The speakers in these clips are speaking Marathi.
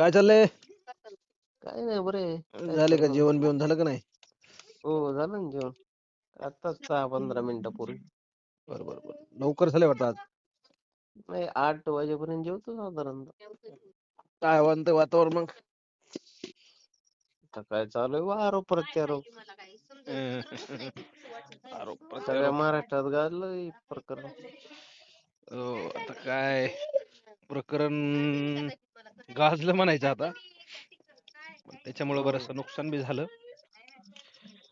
काय चाललंय? काय नाही बरे झाले का जेवण बिवण झालं का नाही? हो झालं ना जेवण. आताच दहा पंधरा मिनिटापूर्वी. बरं बरं बरं. लवकर झाले वाटतं आज? नाही आठ वाजेपर्यंत जेवतो साधारणतः. काय म्हणतं वातावरण मग? आता काय चालू आहे? आरोप प्रत्यारोप. आरोप सगळ्या प्रत्यारोप. महाराष्ट्रात गाजलं हे प्रकरण. हो, आता काय? प्रकरण गाजलं म्हणायचं आता. त्याच्यामुळे. बरंचसं नुकसान बी झालं.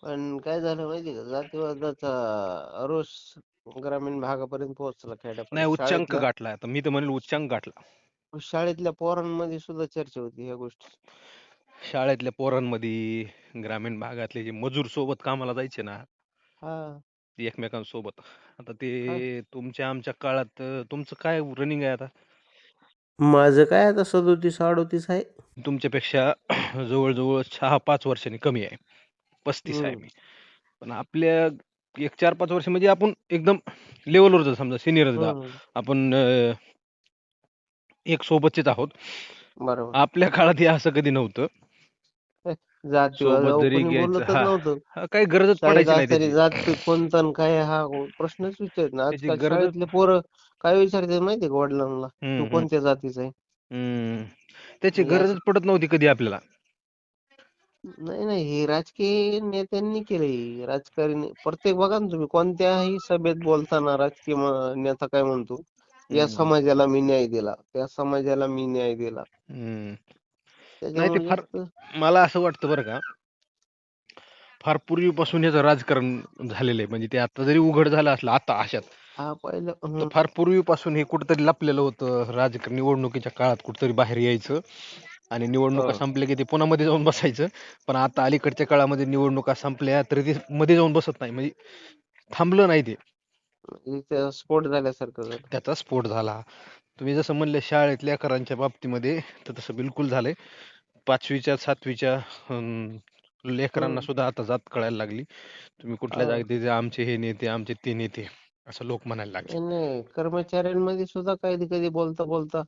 पण काय झालं माहिती का? जातीवादाचा रोष ग्रामीण भागापर्यंत पोहोचला नाही खेड्यापर्यंत उच्चांक गाठला आता. मी तर म्हणेल उच्चांक गाठला. शाळेतल्या पोरांमध्ये सुद्धा चर्चा होती ह्या गोष्टी. शाळेतल्या पोरांमध्ये ग्रामीण भागातले जे मजूर सोबत कामाला जायचे ना हा. एकमेकांसोबत. आता ते तुमच्या आमच्या काळात तुमचं काय रनिंग आहे आता? माझं काय आता सदोतीस अडोतीस आहे. तुमच्यापेक्षा जवळजवळ सहा पाच वर्षांनी कमी आहे. पस्तीस आहे हम्म. मी. पण आपल्या एक चार पाच वर्ष म्हणजे आपण एकदम लेवलवर समजा सिनियरच गा हम्म, आपण अं, एक सोबतचेच आहोत. बरोबर. आपल्या काळात हे असं कधी नव्हतं. जातीवादावर सोबत जरी घ्यायचं. नव्हतं. काही गरजच शाळेत पडायची नाही असणारी त्याची. जात कोणता काय हा प्रश्नच विचारत नाही. त्याची आजकाल गरजच- शाळेतले पोरं काय विचारतात माहितीये का वडिलांना? हम्म, तू हम्म, कोणत्या जातीचा आहे? हम्म. त्याची म्हणजे गरजच पडत नव्हती कधी आपल्याला. नाही नाही. हे राजकीय नेत्यांनी केलंय. राजकारणी प्रत्येक बघा ना तुम्ही कोणत्याही सभेत बोलताना राजकीय म- नेता काय म्हणतो? या हम्म. समाजाला मी न्याय दिला. त्या समाजाला मी न्याय दिला. हम्म. त्याच्यामुळे फार- जास्त मला असं वाटतं बरं का फार पूर्वीपासून याचं राजकारण झालेलं आहे. म्हणजे ते आता जरी उघड झालं असलं आता अशात हा पहिलं तर फार पूर्वीपासून हे कुठंतरी लपलेलं होतं. राजकारण निवडणुकीच्या काळात कुठंतरी बाहेर यायचं आणि निवडणुका हो. संपल्या की ते पुन्हा मध्ये जाऊन बसायचं. पण आता अलीकडच्या काळामध्ये निवडणुका संपल्या तरी ते मध्ये जाऊन बसत नाही. म्हणजे थांबलं नाही ते. इथे स्फोट झाल्यासारखं झालं. त्याचा स्फोट झाला. तुम्ही जसं म्हणले शाळेतल्या लेकरांच्या बाबतीमध्ये तर तसं बिलकुल झालंय. पाचवीच्या सातवीच्या अं, लेकरांना. सुद्धा आता जात कळायला लागली. तुम्ही कुठल्या हा. जागेचे आमचे हे नेते आमचे ते नेते असं लोक म्हणायला लागले. नाही नाही कर्मचाऱ्यांमध्ये सुद्धा कधी कधी बोलता बोलता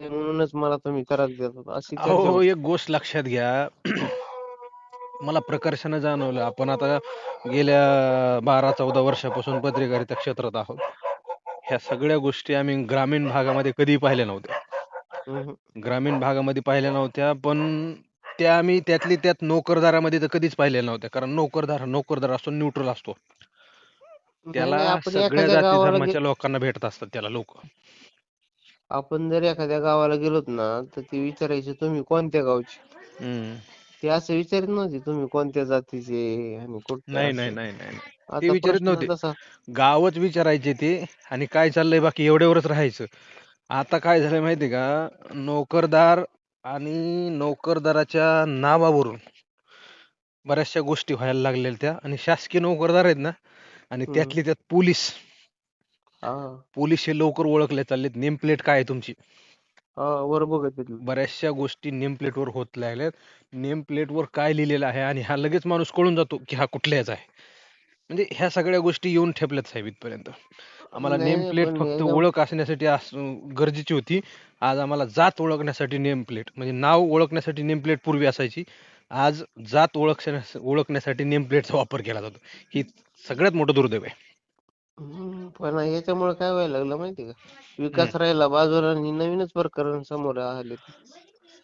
ते म्हणूनच मला तुम्ही त्रास देतात अशी चर्चा अहो होती. एक गोष्ट लक्षात घ्या. मला प्रकर्षानं जाणवलं. आपण आता गेल्या बारा चौदा वर्षापासून पत्रकारिता क्षेत्रात आहोत. ह्या सगळ्या गोष्टी आम्ही ग्रामीण भागामध्ये कधी पाहिल्या नव्हत्या. ग्रामीण भागामध्ये पाहिल्या नव्हत्या पण त्या आम्ही त्यातली त्यात नोकरदारामध्ये तर कधीच पाहिल्या नव्हत्या कारण नोकरदार हा नोकरदार असतो न्यूट्रल असतो. त्याला आपण सगळ्या जाती धर्माच्या लोकांना भेटत असतात त्याला लोक. आपण जर एखाद्या गावाला गेलोत ना तर ते विचारायचे तुम्ही कोणत्या गावचे? ते असं विचारित नव्हते तुम्ही कोणत्या जातीचे? आणि कुठं नाही नाही नाही नाही. ते विचारित नव्हते. गावच विचारायचे ते आणि काय चाललंय बाकी एवढ्यावरच राहायचं. आता काय झालंय माहिती का? नोकरदार आणि नोकरदाराच्या नावावरून बऱ्याचशा गोष्टी व्हायला लागलेल्या त्या आणि शासकीय नोकरदार आहेत ना? आणि. त्यातली त्यात पोलीस. पोलीस हे लवकर ओळखले चाललेत. नेम प्लेट काय आहे तुमची? वर बघत होते. बऱ्याचशा गोष्टी नेम प्लेट वर होत लागल्यात. नेम प्लेट वर काय लिहिलेलं आहे आणि हा लगेच माणूस कळून जातो की हा कुठल्या याचा आहे. म्हणजे ह्या सगळ्या गोष्टी येऊन ठेपल्यात साहेब इथपर्यंत. आम्हाला नेम प्लेट फक्त ओळख असण्यासाठी अस- गरजेची होती. आज आम्हाला जात ओळखण्यासाठी नेम प्लेट म्हणजे नाव ओळखण्यासाठी नेम प्लेट पूर्वी असायची. आज जात ओळखण्या ओळखण्यासाठी नेम प्लेटचा वापर केला जातो. ही सगळ्यात मोठं दुर्दैव आहे. पण याच्यामुळे काय व्हायला लागलं माहिती का? विकास राहिला बाजूला आणि नवीनच प्रकरण समोर आले.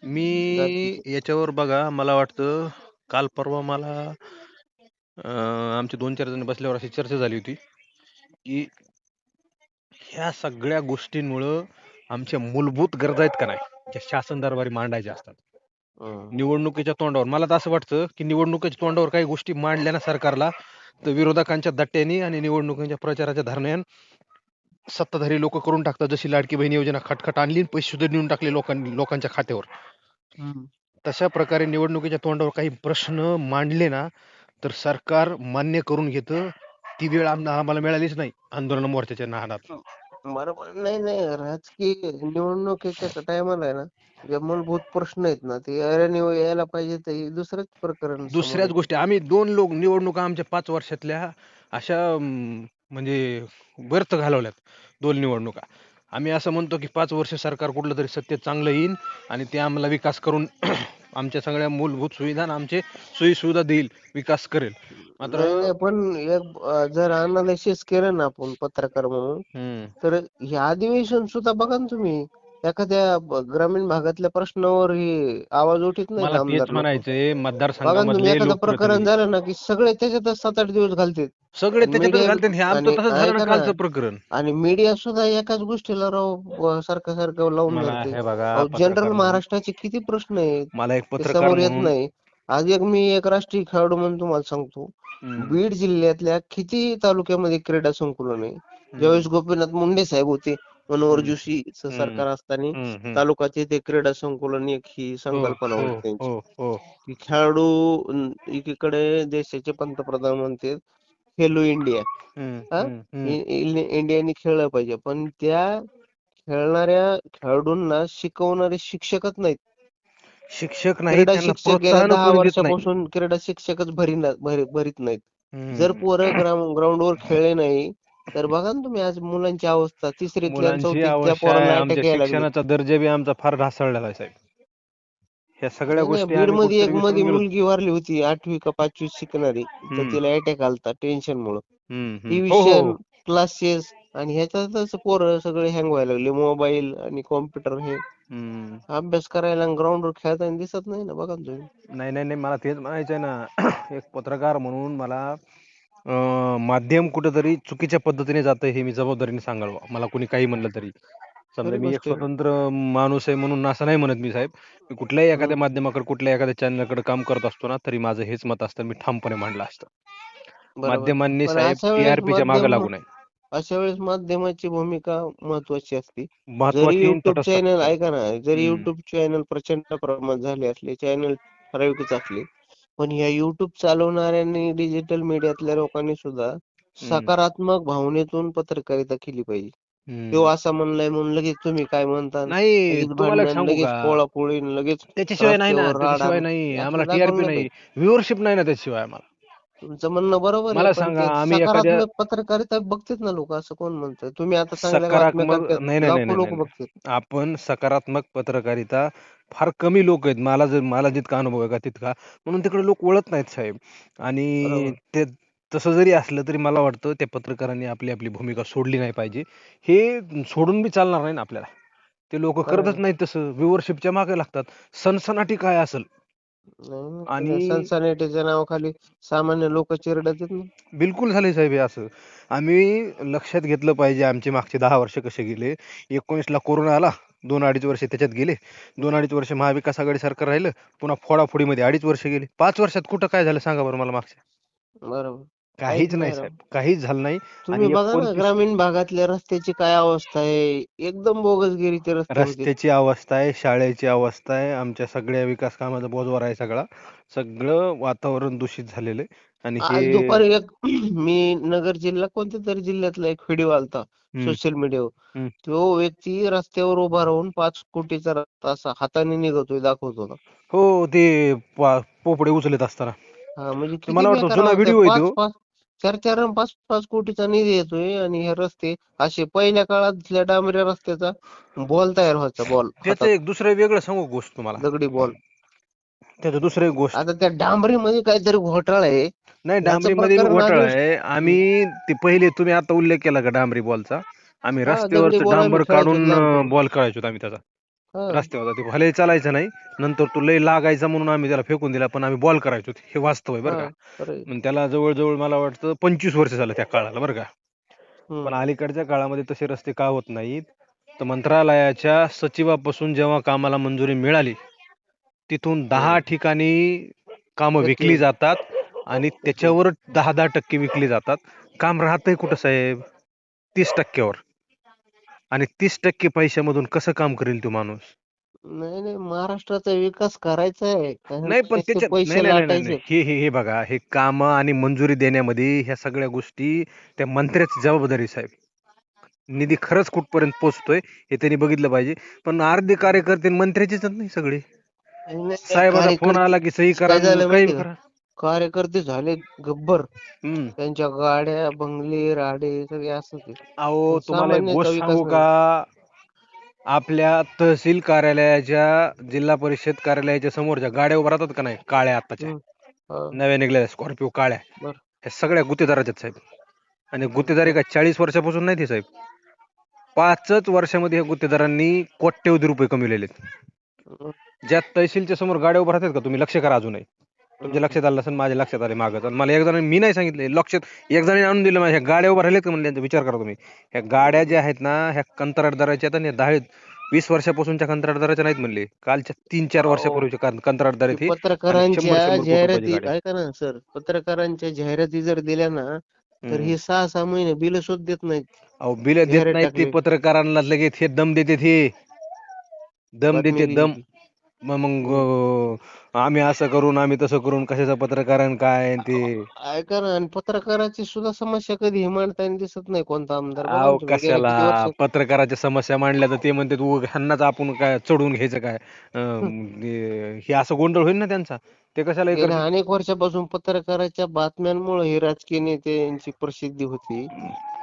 मी. याच्यावर बघा मला वाटतं काल परवा मला आमचे दोन चार जण बसल्यावर अशी चर्चा झाली होती की ह्या सगळ्या गोष्टींमुळं आमच्या मूलभूत गरजा आहेत का नाही ज्या शासन दरबारी मांडायच्या असतात. निवडणुकीच्या तोंडावर मला तर असं वाटतं की निवडणुकीच्या तोंडावर काही गोष्टी मांडल्या ना सरकारला तर विरोधकांच्या दट्ट्याने आणि निवडणुकीच्या प्रचाराच्या धरण्यान सत्ताधारी लोक करून टाकतात जशी लाडकी बहीण योजना खटखट आणली आणि पैसे सुद्धा नेऊन टाकले लोकांनी लोकांच्या खात्यावर. तशा प्रकारे निवडणुकीच्या तोंडावर काही प्रश्न मांडले ना तर सरकार मान्य करून घेतं ती वेळ आम- आम्हाला मिळालीच नाही आंदोलन मोर्चाच्या नादात. बरोबर. नाही नाही राजकीय निवडणुकीच्या टायमाला आहे ना जे मूलभूत प्रश्न आहेत ना ते यायला यायला पाहिजे हे दुसरंच प्रकरण दुसऱ्याच. गोष्टी. आम्ही दोन लोक निवडणुका आमच्या पाच वर्षातल्या अशा म्हणजे व्यर्थ घालवल्यात दोन निवडणुका. आम्ही असं म्हणतो की पाच वर्ष सरकार कुठलं तरी सत्तेत चांगलं येईल आणि ते आम्हाला विकास करून आमच्या सगळ्या मूलभूत सुविधा आणि आमचे सोयी सुविधा देईल विकास करेल. मात्र पण एक जर अनालिसिस केलं ना आपण पत्रकार म्हणून तर हे अधिवेशन सुद्धा बघा ना तुम्ही. एखाद्या ग्रामीण भागातल्या प्रश्नावर हे आवाज उठीत मला तेच आमदार लोक म्हणायचंय बघा ना तुम्ही मतदारसंघामधले एखादं प्रकरण लोकप्रतिनिधी झालं ना की सगळे त्याच्यातच सात आठ दिवस घालतात सगळे त्याच्यातच मीडिया हे आमचं आणि तसंच झालं ना ऐका ना कालचं प्रकरण. आणि मीडिया सुद्धा एकाच गोष्टीला राव सारखं सारखं लावून मला धरते हे बघा अहो पत्रकार जनरल म्हणून. महाराष्ट्राचे किती प्रश्न आहेत मला एक ते पत्रकार समोर येत म्हणून नाही. आज एक मी एक राष्ट्रीय खेळाडू म्हणून तुम्हाला सांगतो. हम्म, बीड जिल्ह्यातल्या किती तालुक्यामध्ये क्रीडा संकुलन आहे? हम्म, ज्यावेळेस गोपीनाथ मुंडे साहेब होते मनोहर हम्म, सरकार असताना. तालुक्याचे ते क्रीडा संकुलन एक ही हो संकल्पना हो होती त्यांची. हो हो. की खेळाडू एकीकडे देशाचे पंतप्रधान म्हणते खेलो इंडिया. हा? इंडियाने खेळलं पाहिजे. पण त्या खेळणाऱ्या खेळाडूंना शिकवणारे शिक्षकच नाहीत. शिक्षक नाही क्रीडा शिक्षक गेल्या दहा वर्षापासून क्रीडा शिक्षकच भरी भरीत नाहीत. जर. पोरं ग्राउंड ग्राउंडवर खेळले नाही तर बघा ना तुम्ही आज मुलांची अवस्था तिसरीतल्या आणि मुलांची चौथीतल्या अवस्था आहे पोरांना आमच्या अटॅक यायला लागले. शिक्षणाचा दर्जा बी आमचा फार ढासळलेला आहे साहेब. ह्या सगळ्या नाही गोष्टी बीड आम्ही मध्ये एक कुठेतरी मध्ये विसरून गेलो मुलगी वारली होती आठवी का पाचवी शिकणारी. तर हम्म, तिला अटॅक आलता टेन्शन मुळे. हम्म, हम्म. हो हो. ट्युशन हो क्लासेस आणि ह्याच्यातच पोरं सगळे हँग व्हायला लागले. मोबाईल आणि कॉम्प्युटर हे. हम्म. अभ्यास करायला ग्राउंडवर खेळताना दिसत नाही ना बघा ना तुम्ही. नाही नाही नाही मला तेच म्हणायचंय ना एक पत्रकार म्हणून मला माध्यम कुठेतरी चुकीच्या पद्धतीने जातंय हे मी जबाबदारीने सांगाल बुवा. मला कोणी काही म्हणलं तरी. समजा खरी मी एक गोष्ट आहे. स्वतंत्र माणूस आहे म्हणून असं नाही म्हणत मी साहेब. मी कुठल्याही एखाद्या माध्यमाकडे कुठल्याही एखाद्या चॅनलकडे काम करत असतो ना तरी माझं हेच मत असतं मी ठामपणे मांडलं असतं. बरोबर. माध्यमांनी पण साहेब अशा वेळेस टीआरपीच्या मागे माध्यम लागू नये. अशा वेळेस माध्यमाची भूमिका महत्वाची असते. जरी महत्वाची आणि युट्यूब तटस्थ चॅनल ऐका ना जरी. युट्यूब चॅनल प्रचंड प्रमाणात झाले असले चॅनल ठराविकच असले पण ह्या युट्यूब चालवणाऱ्यांनी डिजिटल मीडियातल्या लोकांनी सुद्धा हम्म. सकारात्मक भावनेतून पत्रकारिता केली पाहिजे. तो हम्म. असा म्हणलाय म्हणून लगेच तुम्ही काय म्हणता? नाही लगेच तुम्हाला एक भांडण सांगू लगेच का? पोळापोळी लगेच त्याच्याशिवाय नाही ना रस्त्यावर त्याच्याशिवाय नाही. आम्हाला टीआरपी दाखवलं नाही. व्ह्युअरशिप नाही ना त्याच्याशिवाय आम्हाला. तुमचं म्हणणं बरोबर मला सांगा आम्ही एखाद्या पत्रकारिता बघतात ना लोक असं कोण म्हणतंय? तुम्ही आता सकारात्मक नाही नाही नाही नाही नाही. नाही. आपण सकारात्मक पत्रकारिता फार कमी लोक आहेत मला जर मला जितका अनुभव आहे का तितका. म्हणून तिकडे लोक वळत नाहीत साहेब. आणि ते तसं जरी असलं तरी मला वाटतं त्या पत्रकारांनी आपली आपली भूमिका सोडली नाही पाहिजे. हे सोडून बी चालणार नाही ना आपल्याला. ते लोक करतच नाहीत तसं. व्ह्युअरशिपच्या मागे लागतात. सनसनाटी काय असेल? नाही आणि सनसनाटीच्या नावाखाली सामान्य लोक चिरडतात ना. बिलकुल झाले साहेब हे असं. आम्ही लक्षात घेतलं पाहिजे आमचे मागचे दहा वर्ष कसे गेले. एकोणीसला कोरोना आला दोन अडीच वर्ष त्याच्यात गेले. दोन अडीच वर्ष महाविकास आघाडी सरकार राहिलं पुन्हा फोडाफोडीमध्ये अडीच वर्ष गेले. पाच वर्षात कुठं काय झालं सांगा बरं मला मागच्या. बरोबर. काहीच नाही साहेब. काहीच झालं नाही. तुम्ही बघा ना ग्रामीण भागातल्या रस्त्याची काय अवस्था आहे? एकदम बोगसगिरी ते रस्त्याची अवस्था आहे शाळेची अवस्था आहे आमच्या सगळ्या विकास कामाचा बोजवार आहे सगळा. सगळं वातावरण दूषित झालेलं आहे. आणि आज हे दुपारी एक मी नगर जिल्हा कोणत्या तरी जिल्ह्यातला एक व्हिडिओ आलता सोशल मीडियावर. तो व्यक्ती रस्त्यावर उभा राहून पाच कोटीचा रस्ता असा हाताने निघतोय दाखवत होता हो ते पोपडे उचलत असताना. म्हणजे मला वाटतं जुना व्हिडिओ चार चार पाच पाच कोटीचा निधी येतोय आणि हे रस्ते असे पहिल्या काळातल्या डांबऱ्या रस्त्याचा बॉल तयार व्हायचा बॉल त्याचं एक दुसरं वेगळं सांगू गोष्ट तुम्हाला? दगडी बॉल. त्याचं दुसरं एक गोष्ट. आता त्या डांबरीमध्ये काहीतरी घोटाळा आहे. नाही डांबरीमध्ये बी प्रकरण घोटाळा आहे. आम्ही ते पहिले तुम्ही आता उल्लेख केला का डांबरी बॉलचा? आम्ही आम्ही डांबर काढून बॉल खेळायचो आम्ही त्याचा. रस्त्यावर ते भले चालायचं नाही नंतर तो लय लागायचा म्हणून आम्ही त्याला फेकून दिला पण आम्ही बॉल करायचो. हे वास्तव आहे बरं का. मग त्याला जवळजवळ मला वाटतं पंचवीस वर्ष झालं त्या काळाला बरं का. पण अलीकडच्या काळामध्ये तसे रस्ते का होत नाहीत? तर मंत्रालयाच्या सचिवापासून जेव्हा कामाला मंजुरी मिळाली तिथून दहा ठिकाणी कामं विकली जातात आणि त्याच्यावर दहा दहा टक्के विकली जातात. काम राहतंय कुठं साहेब? तीस टक्क्यावर. आणि तीस टक्के पैशामधून कसं काम करेल तो माणूस? नाही नाही महाराष्ट्राचा विकास करायचा आहे. नाही पण नुसते त्याच्यात नाही पैसे नाही नाही नाही लाटायचे. नाही. हे हे हे बघा हे काम आणि मंजुरी देण्यामध्ये ह्या सगळ्या गोष्टी त्या मंत्र्याची जबाबदारी साहेब. निधी खरंच कुठपर्यंत पोहोचतोय हे त्यांनी बघितलं पाहिजे. पण अर्धे कार्यकर्ते मंत्र्याचेच नाही सगळे. नाही नाही नाही, साहेबाचा फोन आला की सही करा काय आणि झालं काही माहिती का? करा. कार्यकर्ते झाले गब्बर. हम्म. त्यांच्या गाड्या बंगले राडे सगळे आहे. अहो तुम्हाला एक गोष्ट सांगू का? आपल्या तहसील कार्यालयाच्या जिल्हा परिषद कार्यालयाच्या समोरच्या गाड्या उभ्या राहतात का नाही? काळ्या हम्म. हा, नव्या निघलेल्या स्कॉर्पिओ काळ्या. बर. ह्या सगळ्या गुत्तेदाराच्या आहेत साहेब. आणि गुत्तेदारी काय चाळीस वर्षापासून नाही ते साहेब. पाचच वर्षामध्ये ह्या गुत्तेदारांनी कोट्यवधी रुपये कमविलेले आहेत. हम्म. ज्या तहसीलच्या समोर गाड्या उभ्या राहतात का तुम्ही लक्ष करा अजूनही. तुमच्या लक्षात आलं नसेल माझ्या लक्षात आले मागं आणि मला एक जण मी नाही सांगितलं लक्षात एक जणांनी आणून दिलं माझ्या गाड्या उभ्या राहिल्यात का म्हणले त्यांचा विचार करा तुम्ही ह्या गाड्या ज्या आहेत ना ह्या कंत्राटदाराच्या आहेत आणि ह्या दहा वीस वर्षापासूनच्या कंत्राटदाराच्या नाहीत म्हणले कालच्या तीन चार. वर्षापूर्वीच्या कंत्राटदार ते पत्रकारांच्या जाहिराती. ऐका ना सर पत्रकारांच्या जाहिराती जर दिल्या ना तर. हे सहा सहा महिने बिल सुद्धा देत नाहीत अहो बिल देत नाहीत ते. पत्रकारांना लगेच हे दम देते हे दम देते दम. मग आम्ही असं करून आम्ही तसं करून कशाचं पत्रकारण काय आणि ते? ऐका ना आणि पत्रकाराची सुद्धा समस्या कधी मांडताना दिसत नाही कोणता आमदार? बघा अहो तुम्ही, गेल्या किती कशाला. पत्रकाराच्या समस्या मांडल्या तर ते म्हणतात "उग ह्यांनाच आपण काय चढवून घ्यायचं काय? अं, हे हे असं गोंधळ होईल ना त्यांचा? ते कशाला हे गेल्या? अनेक वर्षापासून पत्रकाराच्या बातम्यांमुळे हे राजकीय नेत्यांची प्रसिद्धी होती.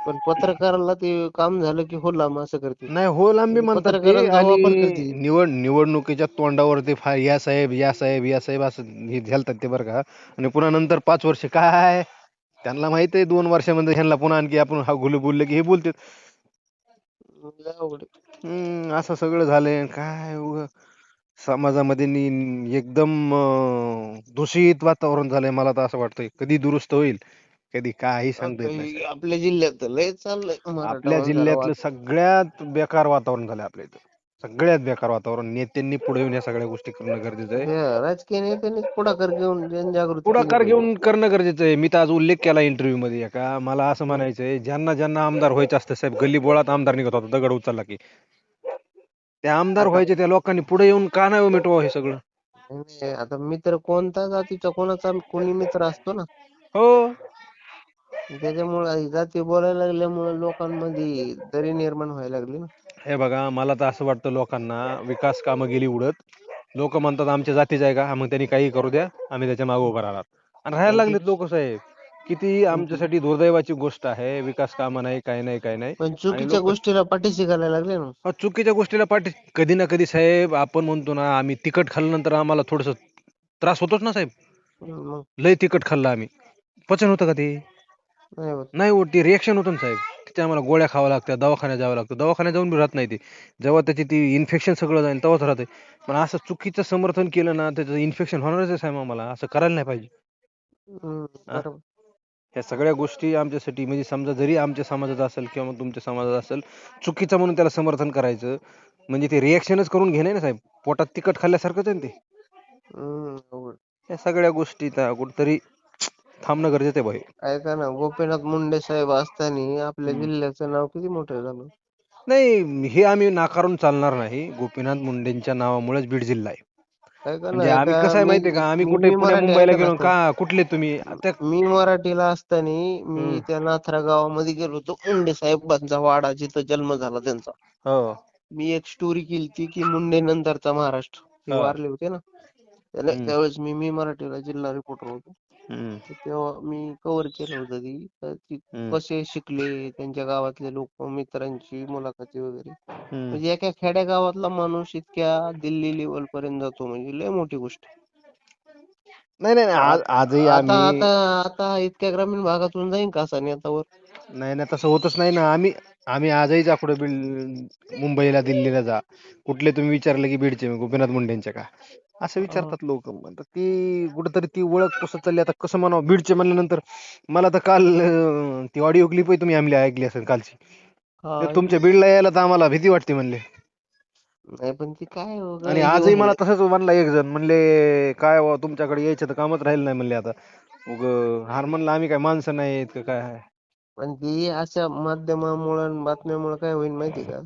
पण पत्रकाराला ते काम झालं की हो लांब असं करते. नाही हो लांबी म्हणतात ते पत्रकारांचा वापर आणि. निवड निवडणुकीच्या तोंडावर ते फा या साहेब या साहेब या साहेब असं हे घालतात ते बरं का. आणि पुन्हा नंतर पाच वर्ष काय? त्यांना माहीत आहे दोन वर्षामध्ये ह्यांना पुन्हा आणखी आपण हा गुलू बोलले की हे. हम्म असं सगळं झालंय काय उग. समाजामध्ये नि- एकदम अं, दूषित वातावरण झालंय मला तर असं वाटतंय. कधी दुरुस्त होईल कधी काही सांगता येत नाही. आपल्या जिल्ह्यात तर लय चाललंय मराठा आपल्या माणसाला जिल्ह्यातलं सगळ्यात बेकार वातावरण झालंय आपल्या इथं. सगळ्यात बेकार वातावरण नेत्यांनी पुढे येऊन या सगळ्या गोष्टी करणं गरजेचं आहे. हे राजकीय नेत्यांनी पुढाकार घेऊन जनजागृती पुढाकार केली. घेऊन करणं गरजेचं आहे. मी तर आज उल्लेख केला इंटरव्ह्यू मध्ये एका. मला असं म्हणायचंय ज्यांना ज्यांना आमदार व्हायचं असतं साहेब गल्ली बोळात आमदार निघत होता दगड उचलला की. त्या आमदार व्हायचे त्या लोकांनी पुढे येऊन का नाही मिटवा हे सगळं? पाहिजे. नाही, आता मित्र कोणता जातीचा कोणाचा कोणी मित्र असतो ना? हो. त्याच्यामुळे जाती बोलायला लागल्यामुळे लोकांमध्ये दरी निर्माण व्हायला लागली ना. हे बघा मला तर असं वाटतं लोकांना विकास कामं गेली उडत. लोक म्हणतात आमच्या जातीचं आहे का? मग त्यांनी काही करू द्या. आम्ही त्याच्यामागे उभं राहणार. आणि राहायला लागलेत लोक साहेब. किती आमच्यासाठी दुर्दैवाची गोष्ट आहे. विकास कामं नाही काय नाही काय नाही. पण चुकीच्या गोष्टीला पाठीशी घालायला लागले ना. चुकीच्या गोष्टीला पाठी कधी ना कधी साहेब आपण म्हणतो ना आम्ही तिखट खाल्ल्यानंतर आम्हाला थोडस त्रास होतोच ना साहेब. मग? लय तिखट खाल्लं आम्ही. पचन होतं का ते? नाही होत. नाही होत ते रिएक्शन होतं ना साहेब. आम्हाला गोळ्या खाव्या लागतात दवाखान्यात जावं लागतं. दवाखान्यात जाऊन बी राहत नाही ते. जेव्हा त्याची ती इन्फेक्शन सगळं जाईल तेव्हाच राहते. पण असं चुकीचं समर्थन केलं ना त्याचं इन्फेक्शन होणारच आहे साहेब आम्हाला. असं करायला नाही पाहिजे. ह्या सगळ्या गोष्टी आमच्यासाठी म्हणजे समजा जरी आमच्या समाजाचा असेल किंवा मग तुमच्या समाजाचा असेल चुकीचं म्हणून त्याला समर्थन करायचं म्हणजे ते रिएक्शनच करून घेणे ना साहेब. पोटात तिखट खाल्ल्यासारखंच आहे ना ते. या सगळ्या गोष्टी त्या कुठतरी थांबणं गरजेचं आहे भाई. ऐका ना गोपीनाथ मुंडे साहेब असताना आपल्या. जिल्ह्याचं नाव किती मोठं झालं? नाही हे आम्ही नाकारून चालणार नाही. गोपीनाथ मुंडेंच्या नावामुळेच बीड जिल्हा आहे. ऐका म्हणजे आम्ही कसं आहे मी- माहितीये का? आम्ही मी- कुठे मी पुण्या मराठी मुंबईला ऐकत गेलो असतो. का कुठले तुम्ही? त्या मी मराठीला असताना हम्म. मी त्या नाथरा गावामध्ये गेलो होतो. मुंडे साहेबांचा वाडा जिथं जन्म झाला त्यांचा. हो. मी एक स्टोरी केली की मुंडे नंतरचा महाराष्ट्र. ते हा. वारले होते ना. त्याला- हम्म. त्यावेळेस मी मी मराठीला जिल्हा रिपोर्टर होतो. हम्म, तर तेव्हा मी कव्हर केलं होतं ती तर ती हम्म, कसे शिकले त्यांच्या गावातले लोक मित्रांची मुलाखती वगैरे. हम्म. म्हणजे एका खेड्या गावातला माणूस इतक्या दिल्ली लेवल पर्यंत जातो म्हणजे लय मोठी गोष्ट नाही नाही नाही, आज आजही आता आम्ही आता आता इतक्या ग्रामीण भागातून जाईन का असा नेतावर नाही नाही तसं होतच नाही ना. आम्ही आम्ही आजही जा कुठे बीड मुंबईला दिल्लीला जा. कुठले तुम्ही विचारले की बीडचे मी, गोपीनाथ मुंडेंचे का? असं विचारतात लोक. म्हणतात ती कुठेतरी ती ओळख कसं चालली. आता कसं म्हणावं? बीडचे म्हणल्यानंतर मला तर काल अं, ती ऑडिओ क्लिप तुम्ही आम्ही ऐकली असेल कालची. हा, तुमच्या बीडला यायला तर आम्हाला भीती वाटते म्हणले. नाही पण ती काय हो, आणि आजही मला तसंच म्हणला एक जण म्हणले काय बुवा तुमच्याकडे यायचं तर कामच राहिलं नाही म्हणले आता. उग हार म्हणलं आम्ही काय माणसं नाहीत का काय? आहे पण ती अशा माध्यमामुळे बातम्यामुळे काय होईल माहिती का?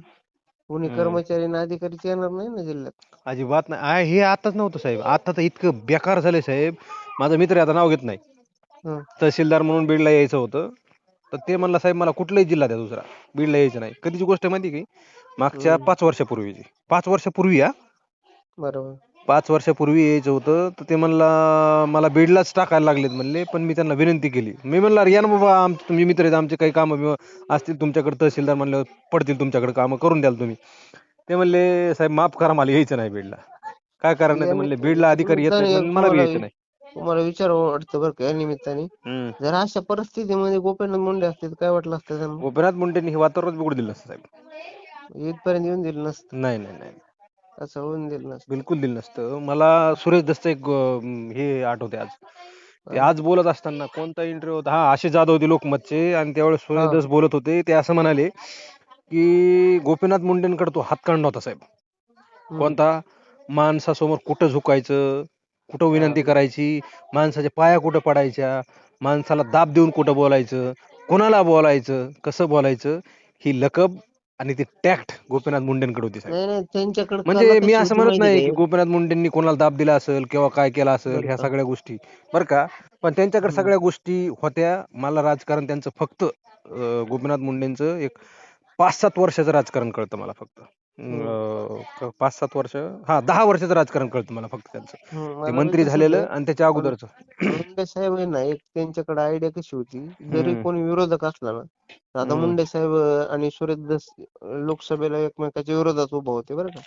कोणी. कर्मचारी आणि अधिकारीच येणार नाही ना जिल्ह्यात? अजिबात नाही. आ, हे आताच नव्हतं साहेब. आता तर इतकं बेकार झालंय साहेब. माझा मित्र आहे, आता नाव घेत नाही. हं. तहसीलदार म्हणून बीडला यायचं होतं. तर ते म्हणला साहेब मला कुठलाही जिल्हा द्या दुसरा. बीडला यायचं नाही. कधीची गोष्ट आहे माहिती आहे की मागच्या. पाच वर्षापूर्वीची. पाच वर्षापूर्वी या बरोबर. पाच वर्षापूर्वी यायचं होतं तर ते म्हणला मला बीडलाच टाकायला लागलेत म्हणले. पण मी त्यांना विनंती केली. मी म्हणलं "अरे या ना बाबा आमचे तुम्ही मित्र आहेत आमचे काही कामं बिमं असतील तुमच्याकडे तहसीलदार म्हणलं पडतील तुमच्याकडे कामं करून द्याल तुम्ही. ते म्हणले साहेब माफ करा मला यायचं नाही बीडला. काय कारण नाही तर म्हणले बीडला अधिकारी येत नाही म्हणून मला बी यायचं नाही. तुम्हाला विचार वाटतं बरं का या निमित्ताने. हम्म. जर अशा परिस्थितीमध्ये गोपीनाथ मुंडे असते तर काय वाटलं असतं त्यांना? गोपीनाथ मुंडेंनी हे वातावरण बिघडू दिलं नसतं साहेब. इथपर्यंत येऊन दिलं नसतं. नाही नाही नाही. असं होऊन दिलं नसतं. बिलकुल दिलं नसतं. मला सुरेश दसचं एक अं, हे आठवते आज. ते. आज बोलत असताना कोणता इंटरव्ह्यू होता? हा आशिष जाधव होते लोकमतचे आणि त्यावेळेस सुरेश हा. दस बोलत होते. ते असं म्हणाले की गोपीनाथ मुंडेंकडे तो हातखंडा होता साहेब. हम्म. कोणता? माणसासमोर कुठं झुकायचं? कुठं विनंती. करायची? माणसाच्या पाया कुठं पडायच्या? माणसाला दाब देऊन कुठं बोलायचं? कोणाला बोलायचं? कसं बोलायचं? ही लकब आणि ती टॅक्ट गोपीनाथ मुंडेंकडे होती साहेब. त्यांच्याकडे म्हणजे मी असं म्हणत नाही की गोपीनाथ मुंडेंनी कोणाला दाब दिला असेल किंवा काय केलं असेल ह्या? सगळ्या गोष्टी. बरं का? पण त्यांच्याकडे. सगळ्या गोष्टी होत्या. मला राजकारण त्यांचं फक्त गोपीनाथ मुंडेंचं एक पाच सात वर्षाचं राजकारण कळतं मला फक्त. पाच सात वर्ष हा दहा वर्षाचं राजकारण कळतं मला फक्त त्यांचं. ते मंत्री तसंच झालेलं. आणि त्याच्या अगोदरचं. मुंडे साहेब आहे ना एक त्यांच्याकडे आयडिया कशी होती जरी. कोणी विरोधक असला ना आता. मुंडे साहेब आणि सुरेश दस लोकसभेला एकमेकाच्या विरोधात उभा होते बरं का.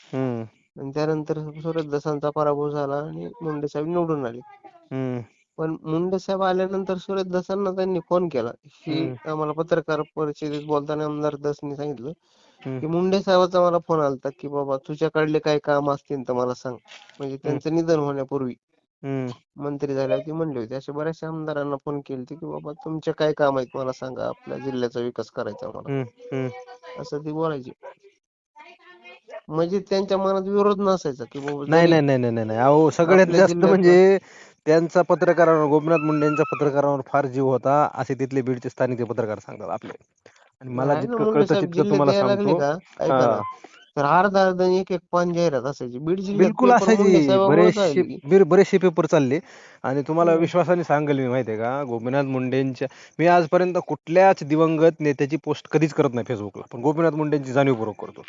आणि त्यानंतर सुरेश दसांचा पराभव झाला आणि मुंडे साहेब निवडून आले. पण मुंडे साहेब आल्यानंतर सुरेश दसांना त्यांनी फोन केला. हम्म. आम्हाला पत्रकार परिषदेत बोलताना आमदार दसनी सांगितलं. की मुंडे साहेबाचा मला फोन आलता की बाबा तुझ्याकडले काय काम असतील तर मला सांग. म्हणजे त्यांचं निधन होण्यापूर्वी मंत्री झाल्यावर ती म्हणली होती. अशा बऱ्याचशा आमदारांना फोन केली की बाबा तुमचे काय काम आहेत मला सांगा. आपल्या जिल्ह्याचा विकास करायचा मला. असं ती बोलायची. म्हणजे त्यांच्या मनात विरोध नसायचा की बाबा नाही नाही नाही नाही नाही अहो सगळ्यात जास्त म्हणजे त्यांचा पत्रकारांवर गोपीनाथ मुंडेंचा पत्रकारांवर फार जीव होता असे तिथले बीडचे स्थानिक पत्रकार सांगतात आपले. आणि मला जितकं कळतं तितकं तुम्हाला सांगतो. हा. तर अर्धा अर्धा एक एक पान जाहिरात असायची. बीड जिल्ह्यात बिलकुल paper मुंडे असायची बरेचसे. बिर- बरेचसे पेपर चालले. आणि तुम्हाला. विश्वासाने सांगेल मी माहितीये का? गोपीनाथ मुंडेंच्या मी आजपर्यंत कुठल्याच दिवंगत नेत्याची पोस्ट कधीच करत नाही फेसबुकला पण गोपीनाथ मुंडेंची जाणीवपूर्वक करतो.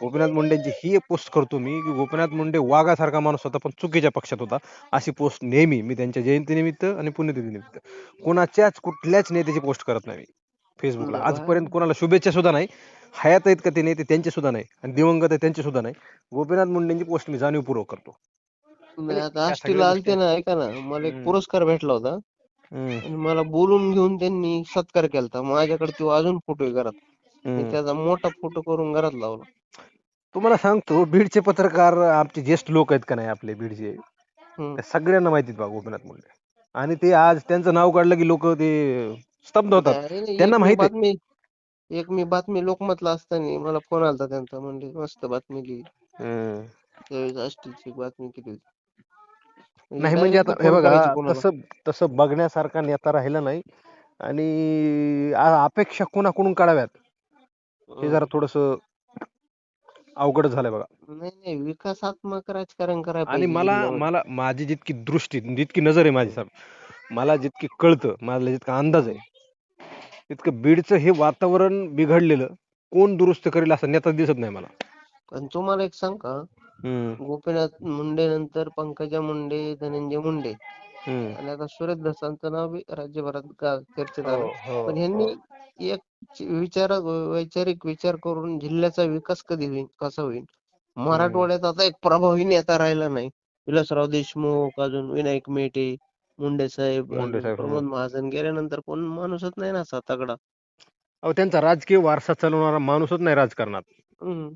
गोपीनाथ मुंडेंची ही पोस्ट करतो मी की गोपीनाथ मुंडे वाघासारखा माणूस होता पण चुकीच्या पक्षात होता. अशी पोस्ट नेहमी मी त्यांच्या जयंतीनिमित्त आणि पुण्यतिथीनिमित्त. कोणाच्याच कुठल्याच नेत्याची पोस्ट करत नाही मी. फेसबुकला. आजपर्यंत कोणाला शुभेच्छा सुद्धा नाही. हयात आहेत का ते नेते त्यांचे सुद्धा नाही. आणि दिवंगत आहेत त्यांचे सुद्धा नाही. गोपीनाथ मुंडेंची पोस्ट मी जाणीवपूर्वक करतो. ऐका ना मला एक. पुरस्कार भेटला होता. मला बोलून घेऊन त्यांनी सत्कार केलता. माझ्याकडे तो अजून फोटो आहे घरात. त्याचा मोठा फोटो करून घरात लावला. तुम्हाला सांगतो बीडचे पत्रकार आमचे ज्येष्ठ लोक आहेत का नाही आपले बीडचे. त्या सगळ्यांना माहितीत बा गोपीनाथ मुंडे आणि ते आज त्यांचं नाव काढलं की लोक ते स्तब्ध होतात त्यांना माहीत. बातमी एक मी बातमी लोकमतला असताना मला फोन आलता त्यांचा म्हणजे मस्त बातमी. त्यावेळेस आष्टीची बातमी केली होती नाही म्हणजे आता हे बघा. तसं तसं बघण्यासारखा नेता राहिला नाही आणि अपेक्षा कोणाकडून काढाव्यात हे. जरा थोडस अवघड झालंय बघा नाही नाही विकासात्मक राजकारण करायला आणि पाहिजे मला. मला माझी जितकी दृष्टी जितकी नजर आहे माझी साहेब मला जितकी कळतं मला जितका अंदाज आहे तितकं बीडचं हे वातावरण बिघडलेलं कोण दुरुस्त करेल असा नेता दिसत नाही मला पण तुम्हाला एक सांग का हम्म, गोपीनाथ मुंडे नंतर पंकजा मुंडे धनंजय मुंडे हम्म. आणि आता सुरेश दसांचं नाव बी राज्यभरात गा- चर्चेत हो, आलं हो, पण हो. ह्यांनी एक ची- विचार वैचारिक विचार करून जिल्ह्याचा विकास कधी होईल कसा होईल मराठवाड्यात आता एक प्रभावी नेता राहिला नाही. विलासराव देशमुख अजून विनायक मेटे मुंडे साहेब मुंडे अजून साहेब, हो. प्रमोद महाजन गेल्यानंतर कोण माणूसच नाही ना असा तगडा अहो त्यांचा राजकीय वारसा चालवणारा माणूसच नाही राजकारणात. हम्म.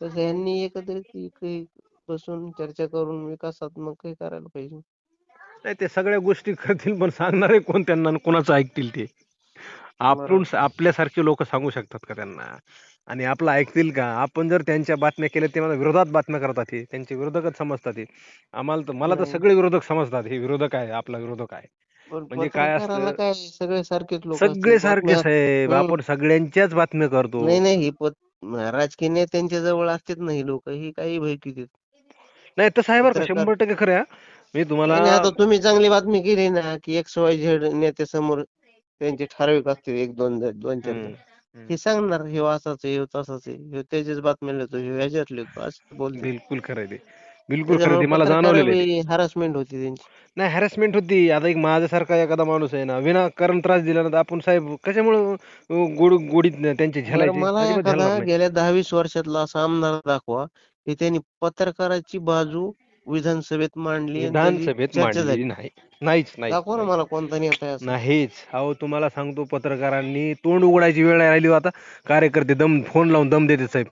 तसं यांनी एकत्रित बसून चर्चा करून विकासात्मक हे करायला पाहिजे. नाही ते सगळ्या गोष्टी करतील पण सांगणारे कोण त्यांना आणि कोणाचं ऐकतील ते? आपण आपल्यासारखे लोक सांगू शकतात का त्यांना? आणि आपलं ऐकतील का? आपण जर त्यांच्या बातम्या केल्या ते मला विरोधात बातम्या करतात हे. त्यांचे विरोधकच समजतात हे. आम्हाला तर मला तर नाही. सगळे विरोधक समजतात. हे विरोधक आहे आपला विरोधक आहे. म्हणजे काय असतं- सगळे सारखेच लोक सगळे सारखे साहेब हम्म. आपण सगळ्यांच्याच बातम्या करतो. नाही नाही ही राजकीय नेत्यांच्या जवळ असतात ना ही लोक. ही काही भयकी देत नाही तसं आहे बरं शंभर टक्के खरं आहे. मी तुम्हाला नाही, आता तुम्ही चांगली बातमी केली ना की एक्स वाय झेड नेते समोर त्यांचे ठराविक असतील एक दोन दोन चार हम्म. हम्म. हे सांगणार हे असंच हे तसंच हे त्याच्याच बातम्या लिहितो हे ह्याच्यात लिहितो असं बोलते. बिलकुल खरं ते. बिलकुल खरं ते. मला जाणवलेलं हॅरासमेंट होती त्यांची. नाही हॅरेसमेंट होती. आता एक माझ्यासारखा एखादा माणूस आहे ना विनाकारण त्रास दिला ना आपण साहेब कशामुळं अं, गोड गोडीत त्यांचे मला एखादा गेल्या दहा वीस वर्षातला असा आमदार दाखवा की त्यांनी पत्रकाराची बाजू विधानसभेत मांडली आणि त्याची विधानसभेत चर्चा मांडली. झाली. नाही. नाहीच नाहीच दाखवा ना. मला कोणता नेता आहे असं. नाहीच. अहो तुम्हाला सांगतो पत्रकारांनी तोंड उघडायची वेळ नाही राहिली हो आता. कार्यकर्ते दम फोन लावून दम देते साहेब.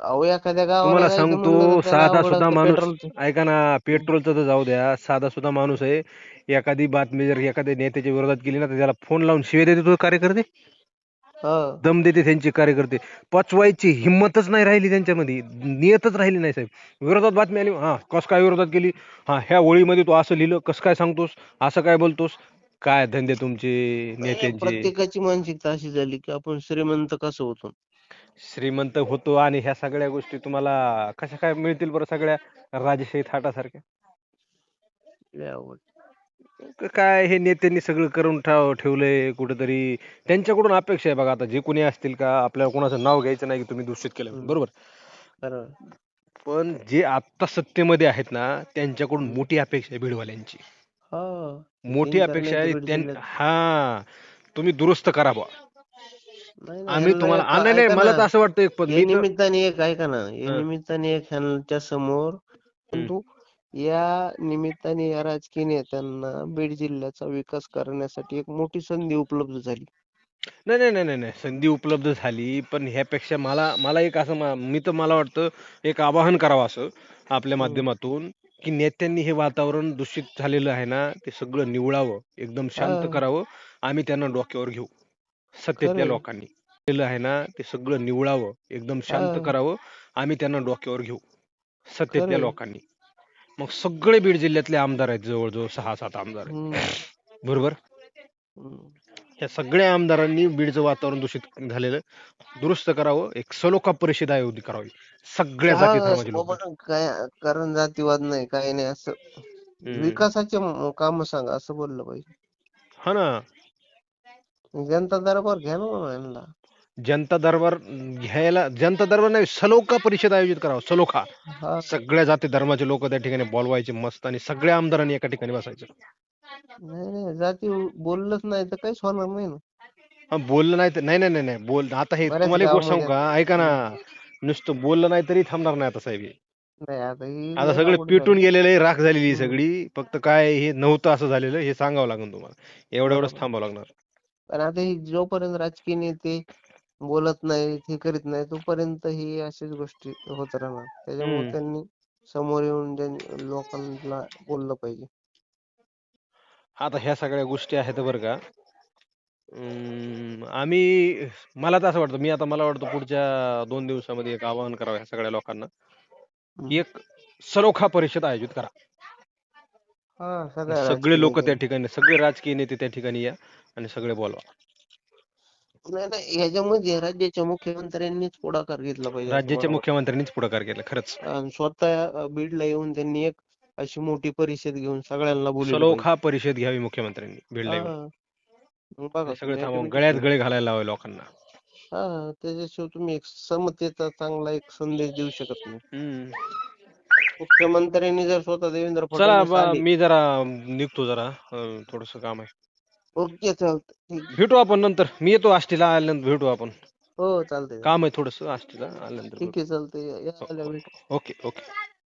अहो एखाद्या गावाला तुम्हाला जायचं म्हणलं सांगतो तर साधा सुद्धा माणूस. ऐका ना पेट्रोलचं तर जाऊ द्या. साधा सुद्धा माणूस आहे. एखादी बातमी जर एखाद्या नेत्याच्या विरोधात केली ना तर त्याला फोन लावून शिवे देते तो कार्यकर्ते. दम देते त्यांचे कार्यकर्ते. पचवायची हिंमतच नाही राहिली त्यांच्यामध्ये. नियतच राहिली नाही साहेब. विरोधात बातमी आली. हा कस काय विरोधात केली? हा ह्या ओळीमध्ये तू असं लिहिलं कस काय सांगतोस? असं काय बोलतोस? काय धंदे तुमचे नेत्यांचे? प्रत्येकाची मानसिकता अशी झाली की आपण श्रीमंत कसं होतो? श्रीमंत होतो आणि ह्या सगळ्या गोष्टी तुम्हाला कशा काय मिळतील बरं सगळ्या? राजशाही थाटासारख्या? लय अवघड. काय हे नेत्यांनी सगळं करून ठेव ठेवलंय कुठेतरी? त्यांच्याकडून अपेक्षा आहे बघा आता जे कोणी असतील का आपल्याला कोणाचं नाव घ्यायचं नाही की तुम्ही दूषित केलं. बरोबर? पण जे आता सत्तेमध्ये आहेत ना त्यांच्याकडून. मोठी अपेक्षा आहे बीडवाल्यांची. हा. मोठी अपेक्षा आहे त्यां. हा. तुम्ही दुरुस्त करा बुवा. नाही नाही, आम्ही ह्यांना तुम्हाला एक आ, नाही नाही ऐका मला ना, तर असं वाटतं एक पण या मी तर निमित्ताने एक ऐका ना. या हं. निमित्ताने एक ह्यांच्या समोर या निमित्ताने या राजकीय नेत्यांना बीड जिल्ह्याचा विकास करण्यासाठी एक मोठी संधी उपलब्ध झाली नाही नाही नाही नाही नाही संधी उपलब्ध झाली पण ह्यापेक्षा मला मला एक असं मा- तर मला वाटतं एक आवाहन करावं असं आपल्या. माध्यमातून की नेत्यांनी हे वातावरण दूषित झालेलं आहे ना ते सगळं निवळावं एकदम शांत. करावं आम्ही त्यांना डोक्यावर घेऊ सत्तेतल्या. लोकांनी केलेलं आहे ना ते सगळं निवळावं एकदम शांत. करावं आम्ही त्यांना डोक्यावर घेऊ सत्तेतल्या. लोकांनी मग सगळे बीड जिल्ह्यातले आमदार आहेत जवळजवळ सहा सात आमदार आहेत. बरोबर. या सगळ्या आमदारांनी बीडचं वातावरण दूषित झालेलं दुरुस्त करावं एक सलोखा परिषद आयोजित करावी. सगळ्या जाती धर्माचे लोक. सोबत काय कारण जातीवाद नाही काही नाही असं. विकासाचे काम सांगा असं बोललं पाहिजे. हा ना. जनता दरबार घ्या ना यांना. जनता दरबार घ्यायला जनता दरबार नाही सलोखा परिषद आयोजित करावं सलोखा. सगळ्या जाती धर्माचे लोक त्या ठिकाणी बोलवायचे मस्त आणि सगळ्या आमदारांनी एका ठिकाणी बसायचं. नाही नाही जाती बोललंच नाही तर काहीच होणार नाही ना. हा, बोललं नाही तर नाही नाही नाही नाही बोल आता हे बऱ्याच तुम्हाला एक गोष्ट सांगू का? ऐका ना नुसतं बोललं नाही तरी थांबणार नाही आता साहेब हे. नाही आता ही आता लय सगळं अवघड पिटून. गेलेलं राख झालेली आहे. सगळी. फक्त काय हे नव्हतं असं झालेलं हे सांगावं लागेल तुम्हाला. एवढं एवढंच. थांबावं लागणार. पण आता ही जोपर्यंत राजकीय नेते बोलत नाहीत हे करीत नाही तोपर्यंत ही अशीच गोष्टी होत राहणार. त्याच्यामुळे. त्यांनी समोर येऊन लोकांना बोललं पाहिजे. आता ह्या सगळ्या गोष्टी आहेत बरं का. आम्ही मला तर असं वाटतं मी आता मला वाटतं पुढच्या दोन दिवसामध्ये एक आवाहन करावं ह्या सगळ्या लोकांना. एक सलोखा परिषद आयोजित करा. हा सगळे लोक त्या ठिकाणी सगळे राजकीय नेते त्या ठिकाणी या आणि सगळे बोलवा. नाही नाही ह्याच्यामध्ये राज्याच्या मुख्यमंत्र्यांनीच पुढाकार घेतला पाहिजे राज्याच्या. मुख्यमंत्र्यांनीच पुढाकार केला खरंच. आणि स्वतः बीडला येऊन त्यांनी एक अशी मोठी परिषद घेऊन सगळ्यांना बोलवलं सलोखा परिषद घ्यावी मुख्यमंत्र्यांनी बीडला येऊन. बघा सगळे थांबवून गळ्यात गळे घालायला लावावे लोकांना. हा त्याच्याशिवाय तुम्ही एक समतेचा चांगला एक संदेश देऊ शकत नाही. मुख्यमंत्र्यांनी जर स्वतः देवेंद्र चला फडणवीस बा- आले मी जरा निघतो जरा थोडस काम आहे. ओके ठीक आहे. भेटू आपण नंतर. मी येतो आष्टीला आल्यानंतर भेटू आपण. हो चालतंय. काम आहे थोडस आष्टीला आल्यानंतर ठीक आहे चालतंय. या- ओके ओके.